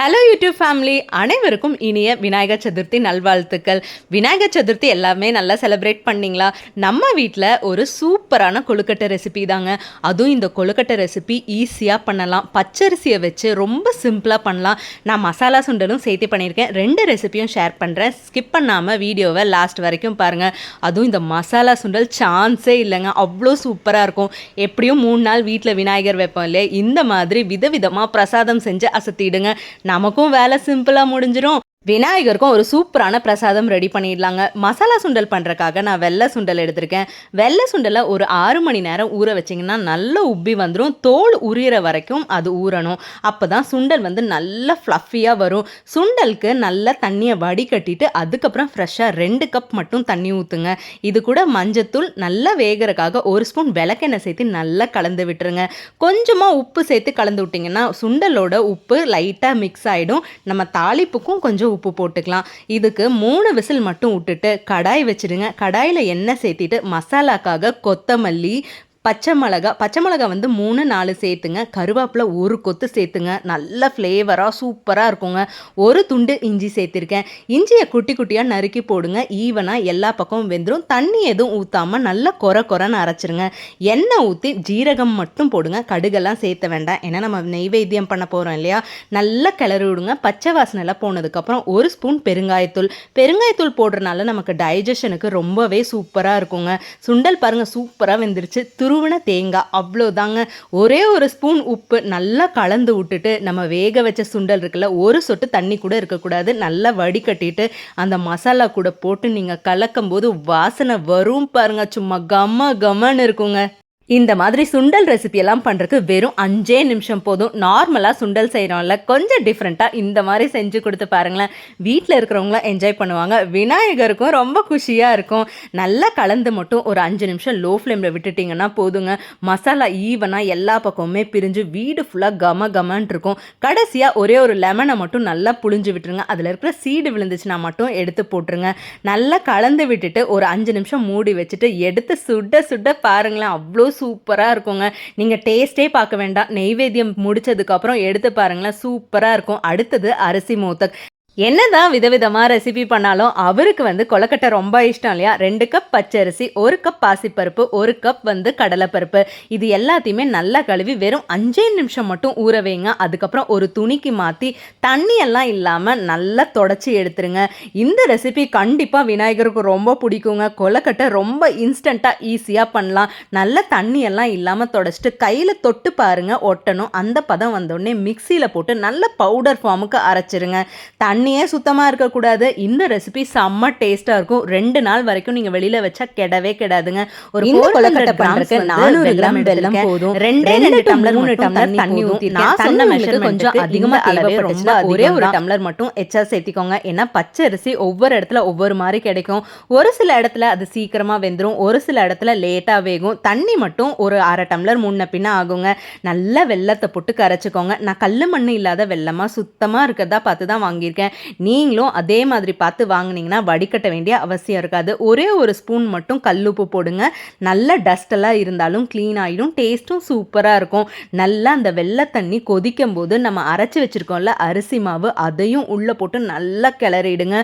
Hello YouTube family அனைவருக்கும் இனிய விநாயகர் சதுர்த்தி நல்வாழ்த்துக்கள். விநாயகர் சதுர்த்தி எல்லாமே நல்லா செலிப்ரேட் பண்ணிங்களா? நம்ம வீட்டில் ஒரு சூப்பரான கொழுக்கட்டை ரெசிபி தாங்க. அதுவும் இந்த கொழுக்கட்டை ரெசிபி ஈஸியாக பண்ணலாம். பச்சரிசியை வச்சு ரொம்ப சிம்பிளாக பண்ணலாம். நான் மசாலா சுண்டலும் சேர்த்து பண்ணியிருக்கேன். ரெண்டு ரெசிபியும் ஷேர் பண்ணுறேன் ஸ்கிப் பண்ணாமல் வீடியோவை லாஸ்ட் வரைக்கும் பாருங்கள் அதுவும் இந்த மசாலா சுண்டல் சான்ஸே இல்லைங்க. அவ்வளோ சூப்பராக இருக்கும். எப்படியும் மூணு நாள் வீட்டில் விநாயகர் வைப்போம் இல்லையா? இந்த மாதிரி விதவிதமாக பிரசாதம் செஞ்சு அசத்திடுங்க. நமக்கும் வேலை சிம்பிளாக முடிஞ்சிடும் விநாயகருக்கும் ஒரு சூப்பரான பிரசாதம் ரெடி பண்ணிடலாங்க. மசாலா சுண்டல் பண்ணுறக்காக நான் வெள்ளை சுண்டல் எடுத்திருக்கேன். வெள்ளை சுண்டலை ஒரு ஆறு மணி நேரம் ஊற வச்சிங்கன்னா நல்ல உப்பி வந்துடும் தோல் உரியிற வரைக்கும் அது ஊறணும். அப்போ தான் சுண்டல் வந்து நல்லா ஃப்ளஃபியாக வரும். சுண்டலுக்கு நல்ல தண்ணியை வடிகட்டிட்டு அதுக்கப்புறம் ஃப்ரெஷ்ஷாக ரெண்டு கப் மட்டும் தண்ணி ஊற்றுங்க இது கூட மஞ்சத்தூள் நல்லா வேகிறக்காக ஒரு ஸ்பூன் விளக்கெண்ணெய் சேர்த்து நல்லா கலந்து விட்டுருங்க. கொஞ்சமாக உப்பு சேர்த்து கலந்து விட்டிங்கன்னா சுண்டலோட உப்பு லைட்டாக மிக்ஸ் ஆகிடும் நம்ம தாளிப்புக்கும் கொஞ்சம் உப்பு போட்டுக்கலாம். இதுக்கு மூணு விசில் மட்டும் விட்டுட்டு கடாய் வச்சுடுங்க. கடாயில் எண்ணெய் சேர்த்திட்டு மசாலாக்காக கொத்தமல்லி பச்சை மிளகா பச்சை மிளகா வந்து மூணு நாலு சேர்த்துங்க. கருவேப்பிலை ஒரு கொத்து சேர்த்துங்க. நல்ல ஃப்ளேவராக சூப்பராக இருக்குங்க. ஒரு துண்டு இஞ்சி சேர்த்துருக்கேன். இஞ்சியை குட்டி குட்டியாக நறுக்கி போடுங்க. ஈவனாக எல்லா பக்கமும் வெந்துடும் தண்ணி எதுவும் ஊற்றாமல் நல்லா கொர கொரன்னு அரைச்சிருங்க. எண்ணெய் ஊற்றி ஜீரகம் மட்டும் போடுங்க. கடுகெல்லாம் சேர்த்த வேண்டாம். ஏன்னா நம்ம நெய்வேத்தியம் பண்ண போகிறோம் இல்லையா? நல்லா கிளறி விடுங்க. பச்சை வாசனைலாம் போனதுக்கப்புறம் ஒரு ஸ்பூன் பெருங்காயத்தூள். பெருங்காயத்தூள் போடுறதுனால நமக்கு டைஜஷனுக்கு ரொம்பவே சூப்பராக இருக்குங்க. சுண்டல் பாருங்கள் சூப்பராக வெந்துருச்சு. துருவின தேங்காய். அவ்வளோதாங்க. ஒரே ஒரு ஸ்பூன் உப்பு நல்லா கலந்து விட்டுட்டு நம்ம வேக வச்ச சுண்டல் இருக்குல்ல ஒரு சொட்டு தண்ணி கூட இருக்கக்கூடாது. நல்லா வடிகட்டிட்டு அந்த மசாலா கூட போட்டு நீங்கள் கலக்கும் போது வாசனை வரும் பாருங்க. சும்மா கம கமன்னு இருக்குங்க. இந்த மாதிரி சுண்டல் ரெசிபியெல்லாம் பண்ணுறக்கு பண்ணுறதுக்கு வெறும் அஞ்சே நிமிஷம் போதும். நார்மலாக சுண்டல் செய்கிறோம்ல கொஞ்சம் டிஃப்ரெண்ட்டாக இந்த மாதிரி செஞ்சு கொடுத்து பாருங்களேன். வீட்டில் இருக்கிறவங்களாம் என்ஜாய் பண்ணுவாங்க. விநாயகருக்கும் ரொம்ப குஷியாக இருக்கும். நல்லா கலந்து மட்டும் ஒரு அஞ்சு நிமிஷம் லோ ஃப்ளேமில் விட்டுட்டிங்கன்னா போதுங்க. மசாலா ஈவனாக எல்லா பக்கமுமே பிரிஞ்சு வீடு ஃபுல்லாக கம கமன் இருக்கும். கடைசியாக ஒரே ஒரு லெமனை மட்டும் நல்லா புழிஞ்சு விட்டுருங்க. அதில் இருக்கிற சீடு விழுந்துச்சுன்னா மட்டும் எடுத்து போட்டுருங்க. நல்லா கலந்து விட்டுட்டு ஒரு அஞ்சு நிமிஷம் மூடி வச்சுட்டு எடுத்து சுட சுட பாருங்களேன். அவ்வளோ சூப்பராக இருக்குங்க. நீங்கள் டேஸ்ட்டே பார்க்க வேண்டாம். நெய்வேத்தியம் முடிச்சதுக்கப்புறம் எடுத்து பாருங்களேன் சூப்பராக இருக்கும். அடுத்தது அரிசி மோத்தக் என்னதான் விதவிதமாக ரெசிபி பண்ணாலும் அவருக்கு வந்து கொலக்கட்டை ரொம்ப இஷ்டம் இல்லையா? ரெண்டு கப் பச்சரிசி ஒரு கப் பாசிப்பருப்பு ஒரு கப் வந்து கடலைப்பருப்பு. இது எல்லாத்தையுமே நல்லா கழுவி வெறும் அஞ்சே நிமிஷம் மட்டும் ஊற வைங்க. அதுக்கப்புறம் ஒரு துணிக்கு மாற்றி தண்ணியெல்லாம் இல்லாமல் நல்லா தொடச்சி எடுத்துருங்க. இந்த ரெசிபி கண்டிப்பாக விநாயகருக்கு ரொம்ப பிடிக்குங்க. கொலக்கட்டை ரொம்ப இன்ஸ்டண்ட்டாக ஈஸியாக பண்ணலாம். நல்ல தண்ணியெல்லாம் இல்லாமல் தொடச்சிட்டு கையில் தொட்டு பாருங்க. ஒட்டணும். அந்த பதம் வந்தோடனே மிக்சியில் போட்டு நல்ல பவுடர் ஃபார்முக்கு அரைச்சிருங்க. தண்ணி தண்ணியே சுத்தமாக இருக்கக்கூடாது. இந்த ரெசிபி செம்ம டேஸ்ட்டாக இருக்கும். ரெண்டு நாள் வரைக்கும் நீங்கள் வெளியில் வச்சா கெடவே கெடாதுங்க. ஒரு கொழுக்கட்டை பண்ணுறதுக்கு நானூறு கிராம் வெல்லம் எடுத்திருக்கேன். போதும். ரெண்டே டம்ளர் மூணு டம்ளர் தண்ணி ஊற்றி நான் சொன்ன மெஷர்மெண்ட்டுக்கு கொஞ்சம் அதிகமாக அளவே ரொம்ப ஒரே ஒரு. டம்ளர் மட்டும் எச்சா சேர்த்திக்கோங்க. ஏன்னா பச்சை அரிசி ஒவ்வொரு இடத்துல ஒவ்வொரு மாதிரி கிடைக்கும். ஒரு சில இடத்துல அது சீக்கிரமாக வெந்துடும் ஒரு சில இடத்துல லேட்டாக வேகும். தண்ணி மட்டும் ஒரு அரை டம்ளர் முன்ன பின்ன ஆகுங்க. நல்ல வெள்ளத்தை போட்டு கரைச்சிக்கோங்க. நான் கல் மண் இல்லாத வெள்ளமாக சுத்தமாக இருக்கிறதா பார்த்து தான் வாங்கியிருக்கேன். நீங்களும் அதே மாதிரி பார்த்து வாங்கினீங்கன்னா வடிகட்ட வேண்டிய அவசியம் இருக்காது. ஒரே ஒரு ஸ்பூன் மட்டும் கல்லுப்பு போடுங்க. நல்ல டஸ்டெல்லாம் இருந்தாலும் க்ளீன் ஆகிடும் டேஸ்ட்டும் சூப்பராக இருக்கும். நல்லா அந்த வெள்ளை தண்ணி கொதிக்கும் போது நம்ம அரைச்சி வச்சுருக்கோம்ல அரிசி மாவு அதையும் உள்ளே போட்டு நல்லா கிளறிடுங்க.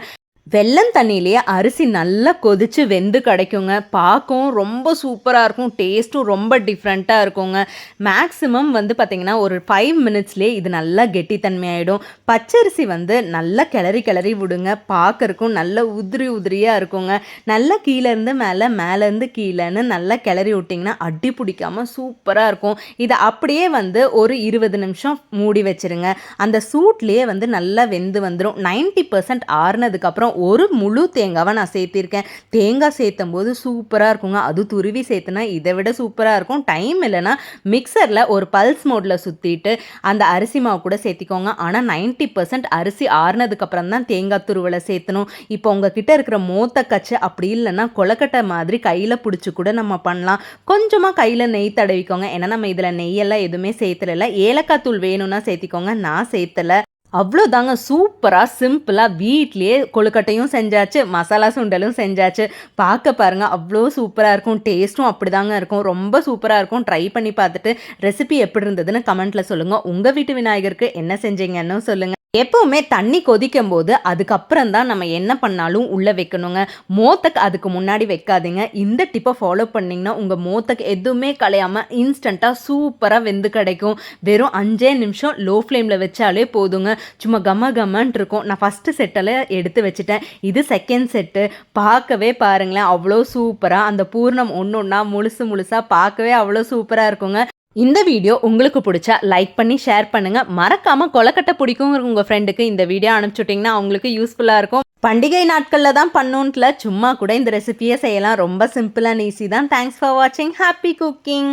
வெள்ளம் தண்ணியிலேயே அரிசி நல்லா கொதித்து வெந்து கிடைக்குங்க. பார்க்கவும் ரொம்ப சூப்பராக இருக்கும். டேஸ்ட்டும் ரொம்ப டிஃப்ரெண்ட்டாக இருக்குங்க. மேக்ஸிமம் வந்து பார்த்திங்கன்னா ஒரு ஃபைவ் மினிட்ஸ்லேயே இது நல்லா கெட்டித்தன்மையாயிடும். பச்சரிசி வந்து நல்லா கிளறி கிளறி விடுங்க. பார்க்கறக்கும் நல்ல உதிரி உதிரியாக இருக்குங்க. நல்லா கீழேருந்து மேலே மேலேருந்து கீழேன்னு நல்லா கிளறி விட்டிங்கன்னா அடி பிடிக்காமல் சூப்பராக இருக்கும். இதை அப்படியே வந்து ஒரு இருபது நிமிஷம் மூடி வச்சிருங்க. அந்த சூட்லேயே வந்து நல்லா வெந்து வந்துடும் நைன்ட்டி பர்சன்ட் ஆறுனதுக்கப்புறம் ஒரு முழு தேங்காவை நான் சேர்த்திருக்கேன். தேங்காய் சேர்த்தும் போது சூப்பராக இருக்குங்க. அது துருவி சேர்த்துனா இதை விட சூப்பராக இருக்கும். டைம் இல்லைன்னா மிக்சரில் ஒரு பல்ஸ் மோடில் சுற்றிட்டு அந்த அரிசி மாவு கூட சேர்த்திக்கோங்க. ஆனால் நைன்ட்டி பர்சன்ட் அரிசி ஆறுனதுக்கப்புறம் தான் தேங்காய் துருவலை சேர்த்தணும். இப்போ உங்ககிட்ட இருக்கிற மோத்த கச்சு அப்படி இல்லைன்னா கொலக்கட்டை மாதிரி கையில் பிடிச்சி கூட நம்ம பண்ணலாம். கொஞ்சமாக கையில் நெய் தடவிக்கோங்க. ஏன்னா நம்ம இதில் நெய்யெல்லாம் எதுவுமே சேர்த்துல ஏலக்காய் தூள் வேணும்னா சேர்த்திக்கோங்க. நான் சேர்த்தலை. அவ்வளோதாங்க சூப்பராக சிம்பிளாக வீட்லேயே கொழுக்கட்டையும் செஞ்சாச்சு மசாலா சுண்டலும் செஞ்சாச்சு. பார்க்க பாருங்கள் அவ்வளோ சூப்பராக இருக்கும். டேஸ்ட்டும் அப்படி தாங்க இருக்கும். ரொம்ப சூப்பராக இருக்கும். ட்ரை பண்ணி பார்த்துட்டு ரெசிபி எப்படி இருந்ததுன்னு கமெண்ட்டில் சொல்லுங்கள் உங்கள் வீட்டு விநாயகருக்கு என்ன செஞ்சீங்கன்னு சொல்லுங்கள் எப்பவுமே தண்ணி கொதிக்கும் போது அதுக்கப்புறம் தான் நம்ம என்ன பண்ணாலும் உள்ளே வைக்கணுங்க. மோத்தக் அதுக்கு முன்னாடி வைக்காதீங்க. இந்த டிப்பை ஃபாலோ பண்ணிங்கன்னா உங்கள் மோத்தக் எதுவுமே கலையாமல் இன்ஸ்டண்ட்டாக சூப்பராக வெந்து கிடைக்கும். வெறும் அஞ்சே நிமிஷம் லோ ஃப்ளேமில் வச்சாலே போதுங்க. சும்மா கம கமன்ட்டு இருக்கும். நான் ஃபஸ்ட்டு செட்டில் எடுத்து வச்சுட்டேன். இது செகண்ட் செட்டு பார்க்கவே பாருங்களேன். அவ்வளோ சூப்பராக அந்த பூர்ணம் ஒன்று ஒன்றா முழுசு முழுசாக பார்க்கவே அவ்வளோ சூப்பராக இருக்குங்க. இந்த வீடியோ உங்களுக்கு பிடிச்சா லைக் பண்ணி ஷேர் பண்ணுங்க. மறக்காம கொலக்கட்டை பிடிக்குங்கிற உங்க ஃப்ரெண்டுக்கு இந்த வீடியோ அனுப்பிச்சுட்டிங்கன்னா அவங்களுக்கு யூஸ்ஃபுல்லாக இருக்கும். பண்டிகை நாட்களில் தான் பண்ணுன்ட்டுல சும்மா கூட இந்த ரெசிபியை செய்யலாம். ரொம்ப சிம்பிள் அண்ட் ஈஸி தான். தேங்க்ஸ் ஃபார் வாட்சிங் ஹாப்பி குக்கிங்